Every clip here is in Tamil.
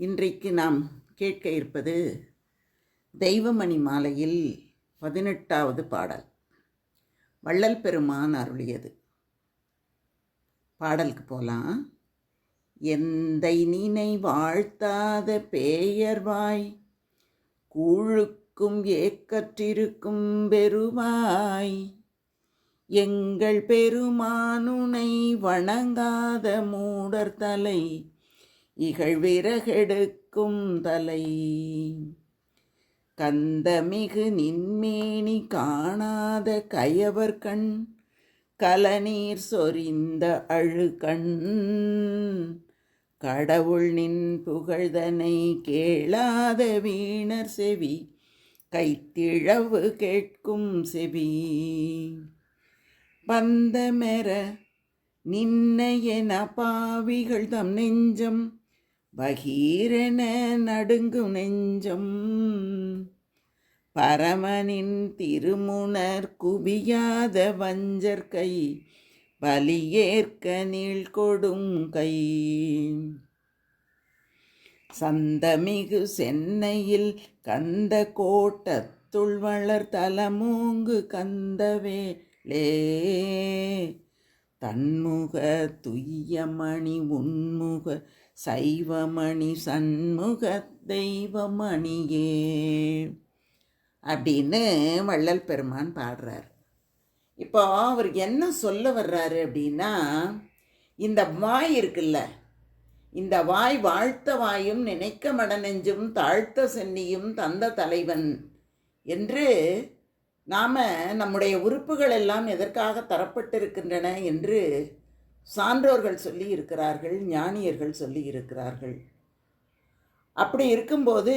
இன்றைக்கு நாம் கேட்க இருப்பது தெய்வமணி மாலையில் பதினெட்டாவது பாடல். வள்ளல் பெருமான் அருளியது. பாடலுக்கு போகலாம் எந்தை நினை வாழ்த்தாத பேயர்வாய் கூழுக்கும் ஏக்கற்றிருக்கும் பெருவாய் எங்கள் பெருமானுனை வணங்காத மூடர் தலை இகழ்விறகெடுக்கும் தலை. கந்தமிகு நின்மேனி காணாத கயவர் கண் கலநீர் சொரிந்த அழுகண் கடவுள் நின் புகழ்தனை கேளாத வீணர் செவி கைத்திழவு கேட்கும் செவி. பந்தமெற நின்னையன பாவிகள் தம் நெஞ்சம் பகீரென நடுங்கும் நெஞ்சம். பரமனின் திருமுனர் குவியாத வஞ்சர் கை பலியேற்க நீள் கொடும் கை. சந்தமிகு சென்னையில் கந்த கோட்டத்துள் வளர் தலமூங்கு கந்தவேளே. தன்முக துய்யமணி உன்முக சைவமணி சண்முக தெய்வமணியே அப்படின்னு வள்ளல் பெருமான் பாடுறார். இப்போ அவர் என்ன சொல்ல வர்றாரு அப்படின்னா இந்த வாய் இருக்குல்ல இந்த வாய் வாழ்த்த வாயும் நினைக்க மடநெஞ்சும் தாழ்த்த சென்னியும் தந்த தலைவன் என்று நாம் நம்முடைய உறுப்புகள் எல்லாம் எதற்காக தரப்பட்டிருக்கின்றன என்று சான்றோர்கள் சொல்லி இருக்கிறார்கள் ஞானியர்கள் சொல்லி இருக்கிறார்கள். அப்படி இருக்கும்போது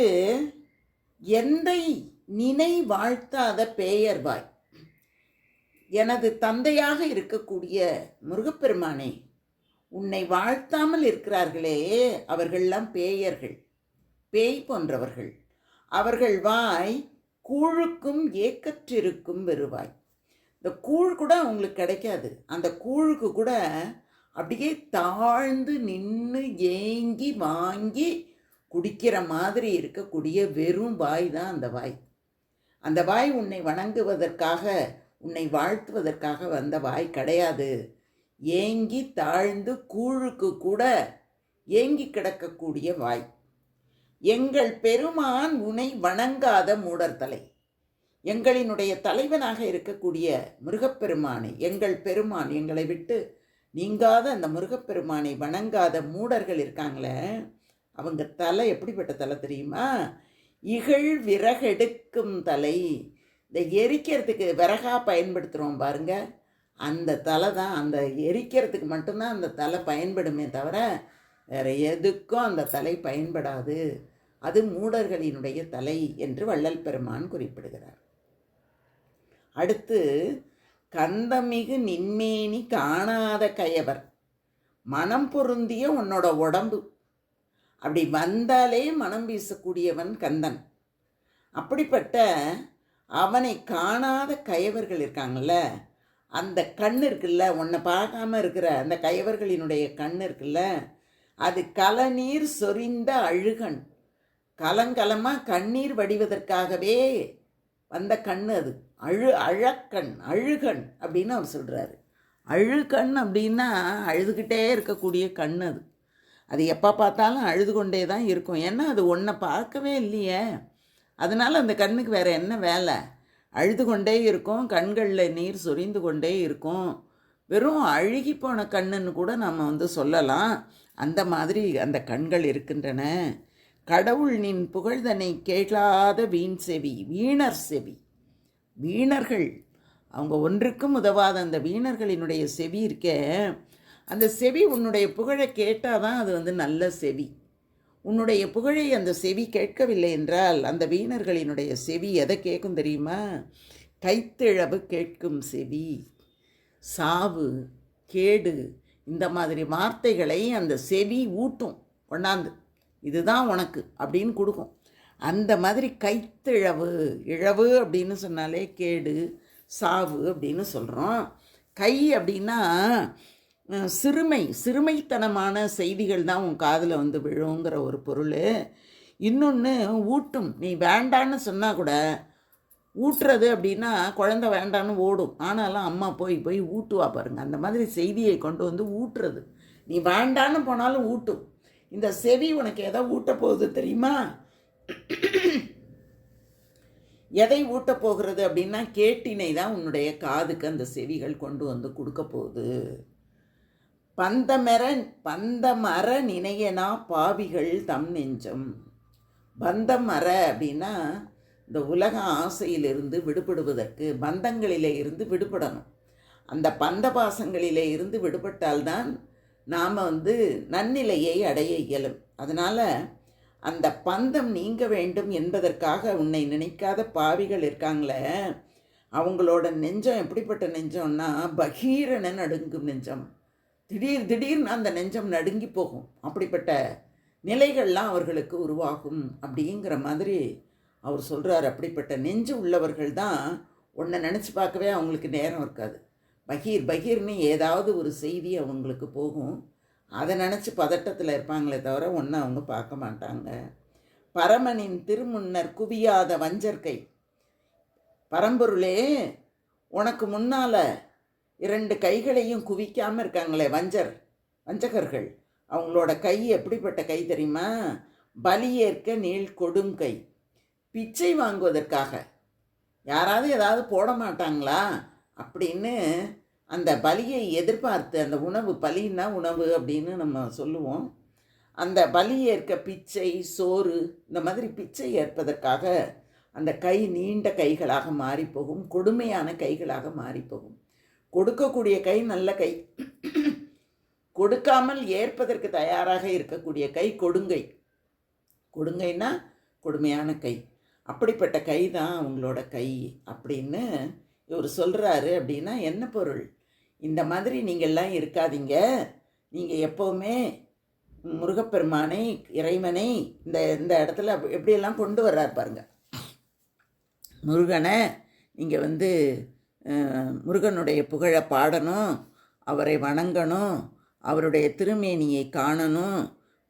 எந்தை நினை வாழ்த்தாத பேயர்வாய் எனது தந்தையாக இருக்கக்கூடிய முருகப்பெருமானே உன்னை வாழ்த்தாமல் இருக்கிறார்களே அவர்கள்லாம் பேயர்கள் பேய் போன்றவர்கள். அவர்கள் வாய் கூழுக்கும் ஏக்கற்றிருக்கும் வெறுவாய். இந்த கூழ் கூட அவங்களுக்கு கிடைக்காது. அந்த கூழுக்கு கூட அப்படியே தாழ்ந்து நின்று ஏங்கி வாங்கி குடிக்கிற மாதிரி இருக்கக்கூடிய வெறும் வாய் தான் அந்த வாய். அந்த வாய் உன்னை வணங்குவதற்காக உன்னை வாழ்த்துவதற்காக வந்த வாய் கிடையாது. ஏங்கி தாழ்ந்து கூழுக்கு கூட ஏங்கி கிடக்கக்கூடிய வாய். எங்கள் பெருமான் உன்னை வணங்காத மூடர்தலை எங்களினுடைய தலைவனாக இருக்கக்கூடிய முருகப்பெருமானை எங்கள் பெருமான் எங்களை விட்டு நீங்காத அந்த முருகப்பெருமானை வணங்காத மூடர்கள் இருக்காங்களே அவங்க தலை எப்படிப்பட்ட தலை தெரியுமா? இகழ் விறகெடுக்கும் தலை. இந்த எரிக்கிறதுக்கு விறகா பயன்படுத்துகிறோம் பாருங்க. அந்த தலை தான் அந்த எரிக்கிறதுக்கு மட்டும்தான் அந்த தலை பயன்படுமே தவிர வேறு எதுக்கும் அந்த தலை பயன்படாது. அது மூடர்களினுடைய தலை என்று வள்ளல் பெருமான் குறிப்பிடுகிறார். அடுத்து கந்தமிகு நின்மேனி காணாத கயவர். மனம் பொருந்திய உன்னோட உடம்பு. அப்படி வந்தாலே மனம் வீசக்கூடியவன் கந்தன். அப்படிப்பட்ட அவனை காணாத கயவர்கள் இருக்காங்கல்ல அந்த கண் இருக்குல்ல உன்னை பார்க்காம இருக்கிற அந்த கயவர்களினுடைய கண் இருக்குல்ல அது கலநீர் சொரிந்த அழுகன். கலங்கலமாக கண்ணீர் வடிவதற்காகவே வந்த கண் அது. அழு அழக்கண் அழுகண் அப்படின்னு அவர் சொல்கிறாரு அழுகண் அப்படின்னா அழுதுகிட்டே இருக்கக்கூடிய கண் அது. அது எப்போ பார்த்தாலும் அழுது கொண்டே தான் இருக்கும். ஏன்னா அது ஒன்றை பார்க்கவே இல்லையே. அதனால் அந்த கண்ணுக்கு வேறு என்ன வேலை? அழுது கொண்டே இருக்கும் கண்களில் நீர் சொரிந்து கொண்டே இருக்கும். வெறும் அழுகி போன கண்ணுன்னு கூட நம்ம வந்து சொல்லலாம். அந்த மாதிரி அந்த கண்கள் இருக்கின்றன. கடவுள் நின் புகழ்தனை கேளாத வீண் செவி வீணர் செவி. வீணர்கள். அவங்க ஒன்றுக்கும் உதவாத அந்த வீணர்களினுடைய செவி இருக்கே அந்த செவி உன்னுடைய புகழை கேட்டால் தான் அது வந்து நல்ல செவி. உன்னுடைய புகழை அந்த செவி கேட்கவில்லை என்றால் அந்த வீணர்களினுடைய செவி எதை கேட்கும் தெரியுமா? கைத்திழவு கேட்கும் செவி. சாவு கேடு இந்த மாதிரி வார்த்தைகளை அந்த செவி ஊட்டும் கொண்டாந்து. இதுதான் உனக்கு அப்படின்னு கொடுக்கும். அந்த மாதிரி கைத்திழவு இழவு அப்படின்னு சொன்னாலே கேடு சாவு அப்படின்னு சொல்கிறோம் கை அப்படின்னா சிறுமை சிறுமைத்தனமான செய்திகள் தான் உன் காதில் வந்து விழுங்கிற ஒரு பொருள். இன்னொன்று ஊட்டும். நீ வேண்டான்னு சொன்னால் கூட ஊட்டுறது அப்படின்னா குழந்தை வேண்டான்னு ஓடும். ஆனாலும் அம்மா போய் போய் ஊட்டுவா பாருங்கள் அந்த மாதிரி செய்தியை கொண்டு வந்து ஊட்டுறது. நீ வேண்டான்னு போனாலும் ஊட்டும். இந்த செவி உனக்கு எதை ஊட்ட போகுது தெரியுமா? எதை ஊட்டப் போகிறது அப்படின்னா கேட்டினை தான் உன்னுடைய காதுக்கு அந்த செவிகள் கொண்டு வந்து கொடுக்க போகுது. பந்தமர பந்தமர நினையனா பாவிகள் தம் நெஞ்சம். பந்தமர அப்படின்னா இந்த உலக ஆசையிலிருந்து விடுபடுவதற்கு பந்தங்களிலே இருந்து விடுபடணும். அந்த பந்த பாசங்களிலே இருந்து விடுபட்டால்தான் நாம் வந்து நன்னிலையை அடைய இயலும். அதனால் அந்த பந்தம் நீங்க வேண்டும் என்பதற்காக உன்னை நினைக்காத பாவிகள் இருக்காங்களே. அவங்களோட நெஞ்சம் எப்படிப்பட்ட நெஞ்சம்னா பகீரன நடுங்கும் நெஞ்சம். திடீர் திடீர்னு அந்த நெஞ்சம் நடுங்கி போகும். அப்படிப்பட்ட நிலைகள்லாம் அவர்களுக்கு உருவாகும் அப்படிங்கிற மாதிரி அவர் சொல்கிறார் அப்படிப்பட்ட நெஞ்சு உள்ளவர்கள் தான் உன்னை நினச்சி பார்க்கவே அவங்களுக்கு நேரம் இருக்காது. பகீர் பகீர்னு ஏதாவது ஒரு செய்தி அவங்களுக்கு போகும். அதை நினச்சி பதட்டத்தில் இருப்பாங்களே தவிர ஒன்று அவங்க பார்க்க மாட்டாங்க. பரமனின் திருமுன்னர் குவியாத வஞ்சர்கை பரம்பொருளே உனக்கு முன்னால் இரண்டு கைகளையும் குவிக்காமல் இருக்காங்களே வஞ்சர் வஞ்சகர்கள். அவங்களோட கை எப்படிப்பட்ட கை தெரியுமா? பலியேற்க நீள் கொடும் கை. பிச்சை வாங்குவதற்காக. யாராவது ஏதாவது போட மாட்டாங்களா? அப்படின்னு அந்த பலியை எதிர்பார்த்து அந்த உணவு பலின்னா உணவு அப்படின்னு நம்ம சொல்லுவோம். அந்த பலி ஏற்க பிச்சை சோறு இந்த மாதிரி பிச்சை ஏற்பதற்காக அந்த கை நீண்ட கைகளாக மாறிப்போகும் கொடுமையான கைகளாக மாறிப்போகும். கொடுக்கக்கூடிய கை நல்ல கை. கொடுக்காமல் ஏற்பதற்கு தயாராக இருக்கக்கூடிய கை கொடுங்கை. கொடுங்கைன்னா கொடுமையான கை. அப்படிப்பட்ட கை தான் அவங்களோட கை அப்படின்னு இவர் சொல்கிறாரு அப்படின்னா என்ன பொருள்? இந்த மாதிரி நீங்கள்லாம் இருக்காதீங்க. நீங்கள் எப்போவுமே முருகப்பெருமானை இறைவனை இந்த இந்த இடத்துல எப்படியெல்லாம் கொண்டு வர்றார் பாருங்க. முருகனை நீங்கள் வந்து முருகனுடைய புகழை பாடணும் அவரை வணங்கணும் அவருடைய திருமேனியை காணணும்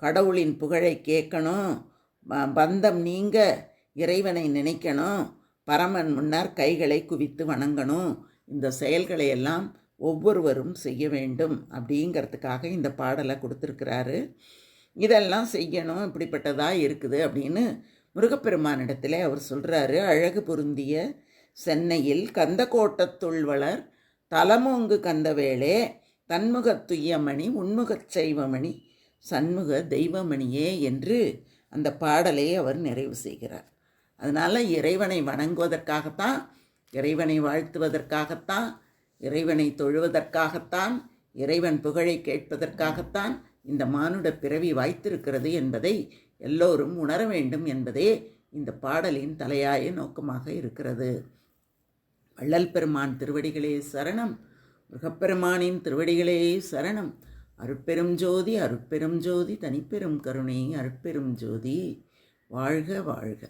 கடவுளின் புகழை கேட்கணும் பந்தம் நீங்க இறைவனை நினைக்கணும் பரமன் முன்னர் கைகளை குவித்து வணங்கணும் இந்த செயல்களை எல்லாம் ஒவ்வொருவரும் செய்ய வேண்டும் அப்படிங்கிறதுக்காக இந்த பாடலை கொடுத்துருக்கிறாரு. இதெல்லாம் செய்யணும் இப்படிப்பட்டதாக இருக்குது அப்படின்னு முருகப்பெருமானிடத்தில் அவர் சொல்கிறாரு அழகு பொருந்திய சென்னையில் கந்தக்கோட்டத்துள் வளர் தலமோங்கு கந்தவேளே தன்முகத் துய்யமணி உன்முகச் செய்வமணி சண்முக தெய்வமணியே என்று அந்த பாடலை அவர் நிறைவு செய்கிறார். அதனால் இறைவனை வணங்குவதற்காகத்தான் இறைவனை வாழ்த்துவதற்காகத்தான் இறைவனை தொழுவதற்காகத்தான் இறைவன் புகழை கேட்பதற்காகத்தான் இந்த மானுட பிறவி வாய்த்திருக்கிறது என்பதை எல்லோரும் உணர வேண்டும் என்பதே இந்த பாடலின் தலையாய நோக்கமாக இருக்கிறது. வள்ளல் பெருமான் திருவடிகளே சரணம். முருகப்பெருமானின் திருவடிகளே சரணம். அருட்பெரும் ஜோதி அருட்பெரும் ஜோதி தனிப்பெரும் கருணை அருட்பெரும் ஜோதி. வாழ்க வாழ்க.